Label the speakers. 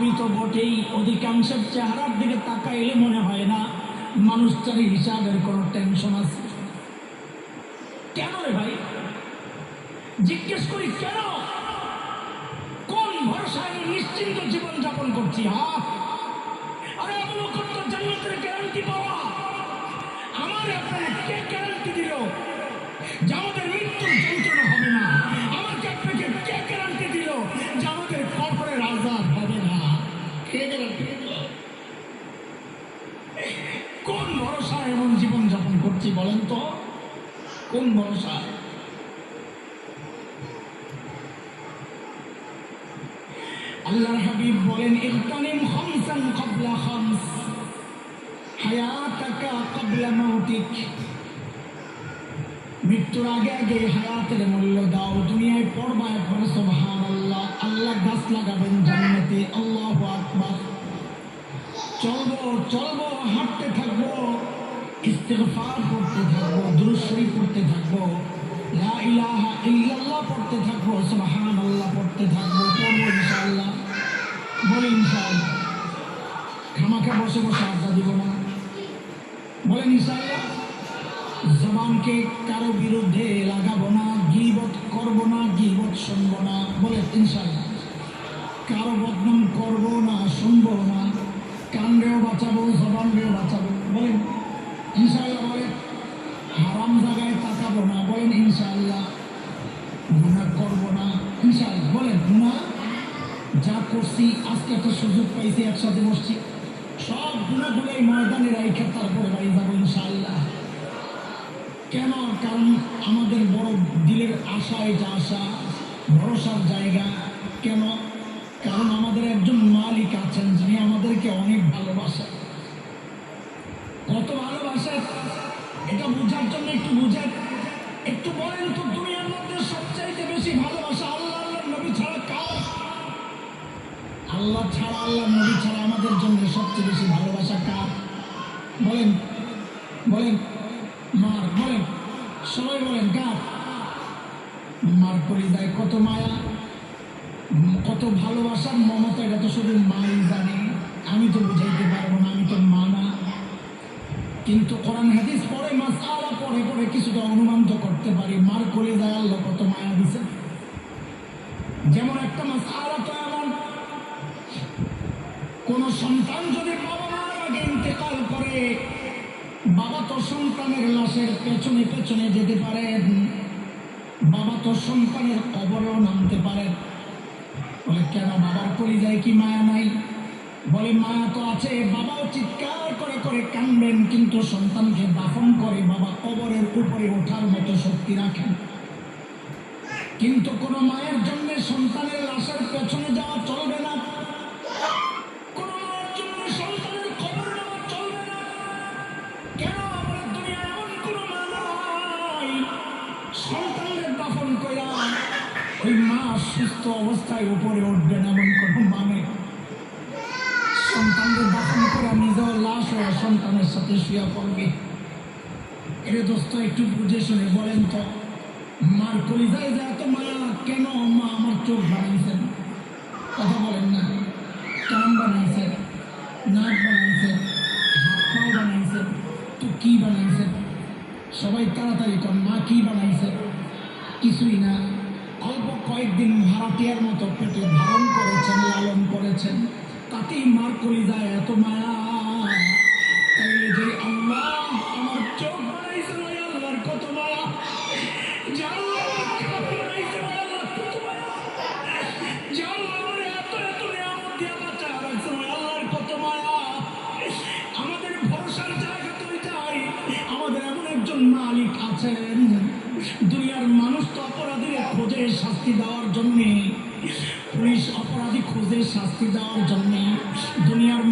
Speaker 1: আমি তো বটেই অধিকাংশের চেহারার দিকে তাকাইলে মনে হয় না মানুষটার হিসাবের কোনো টেনশন আছে। কেন রে ভাই? জিজ্ঞেস করি কেন? কোন ভরসায় নিশ্চিন্ত জীবনযাপন করছি, হা? কোন ভরসা এমন জীবন যাপন করছি বলেন তো? কোন ভরসা? আল্লাহর হাবিব বলেন ইগতানিম খামসান ক্বাবলা খামস, হায়াতাকা ক্বাবলা মাউতিক। মৃত্যুর আগে আগে হায়াতের মূল্য দাও। দুনিয়ায় পড়বা একবার সুবহান আল্লাহ গাছ লাগাবেন জান্নাতে। আল্লাহু চলবো, হাঁটতে থাকব, ইস্তেগফার করতে থাকব শরীফ পড়তে থাকব পড়তে থাকব, সুবহানাল্লাহ পড়তে থাকব, পড়ব ইনশাআল্লাহ, বলে ইনশাআল্লাহ। খামাকে বসে বসে আড্ডা দিব না। বলেন ইনশাআল্লাহ, জবানকে কারও বিরুদ্ধে লাগাবো না, গিবত করব না, গিবত শুনব না, বলে ইনশাআল্লাহ। কারও বদনাম করব না, শুনব না কানরেও বাঁচাবো জবানরেও বাঁচাবো। বলেন, ইনশাআল্লাহ বলেন, হারাম জায়গায় তাকাবো না। বলেন, ইনশাআল্লাহ গুণা করব না। ইনশাআল্লাহ, বলেন গুণা যা করছি, আজকে একটা সুযোগ পাইছি একসাথে বসছি। সব গুণাগুলোই ময়দানে রাইখে, তারপরে বাড়ি যাব ইনশাআল্লাহ। কেন? কারণ আমাদের বড় দিলের আশা, এটা আশা, ভরসার জায়গা। কেন? কারণ আমাদের একজন মালিক আছেন আমাদেরকে অনেক ভালোবাসেন কত ভালোবাসেন এটা বোঝার জন্য একটু বুঝেন একটু বলেন তো, দুনিয়ার মধ্যে সবচাইতে বেশি ভালোবাসা আল্লাহ আল্লাহ নবী ছাড়া কার? আল্লাহ ছাড়া আল্লাহ নবী ছাড়া আমাদের জন্য সবচেয়ে বেশি ভালোবাসা কার? বলেন বলেন, মার, বলেন, সবাই বলেন কার? মার কলিজায় কত মায়া, কত ভালোবাসার মমতা, এটা তো শুধু মাই জানে। আমি তো বুঝাইতে পারব না, আমি তো মা না কিন্তু কোরআন হাদিস পরে মাস আলা পরে পড়ে কিছুটা অনুমান তো করতে পারি। মার কলিজায় আল্লাহ, কত মায়া দিছে। যেমন একটা মাস আলা তো এমন, কোন সন্তান যদি বাবা মার আগে ইন্তেকাল করে, বাবা তো সন্তানের লাশের পেছনে পেছনে যেতে পারেন বাবা তো সন্তানের কবরেও নামতে পারেন বলে কেন বাবার কলিজায় কি মায়া নাই? বলে মায়া তো আছে, বাবাও চিৎকার করে করে কানবেন, কিন্তু সন্তানকে দাফন করে বাবা কবরের উপরে ওঠার মতো শক্তি রাখেন। কিন্তু কোন মায়ের জন্য সন্তানের লাশের পেছনে যাওয়া চলবে না। মা মা সুস্থ অবস্থায় উপরে উঠবেন এমন কোন মানে সন্তানদের দাফন করে নিজেও লাশ হয়ে সন্তানের সাথে শুয়ে পড়বে। এরে দোস্ত, একটু বুঝে শুনে বলেন তো, মার কলিজায় যায় তো মা কেন মা আমার চোখ বানাইছেন? কথা বলেন না। কান বানাইছেন, নাক বানাইছেন, হাত পাও বানাইছেন তো কি বানাইছেন। সবাই তাড়াতাড়ি কর মা কি বানাইছে? কিছুই না। অল্প কয়েকদিন ভাড়াটিয়ার মতো পেটে করেছেন মার কলিজায় এত মায়া। যে আল্লাহ আমার চোখ বানাইছে আল্লাহর কত মায়া? যে আল্লাহ আমার কান বানাইছে ওই আল্লাহর কত মায়া? যে আল্লাহ আমার এত মায়া? মালিক আছেন, দুনিয়ার মানুষ তো অপরাধীর খোঁজে শাস্তি দেওয়ার জন্যে। পুলিশ অপরাধী খোঁজে শাস্তি দেওয়ার জন্য দুনিয়ার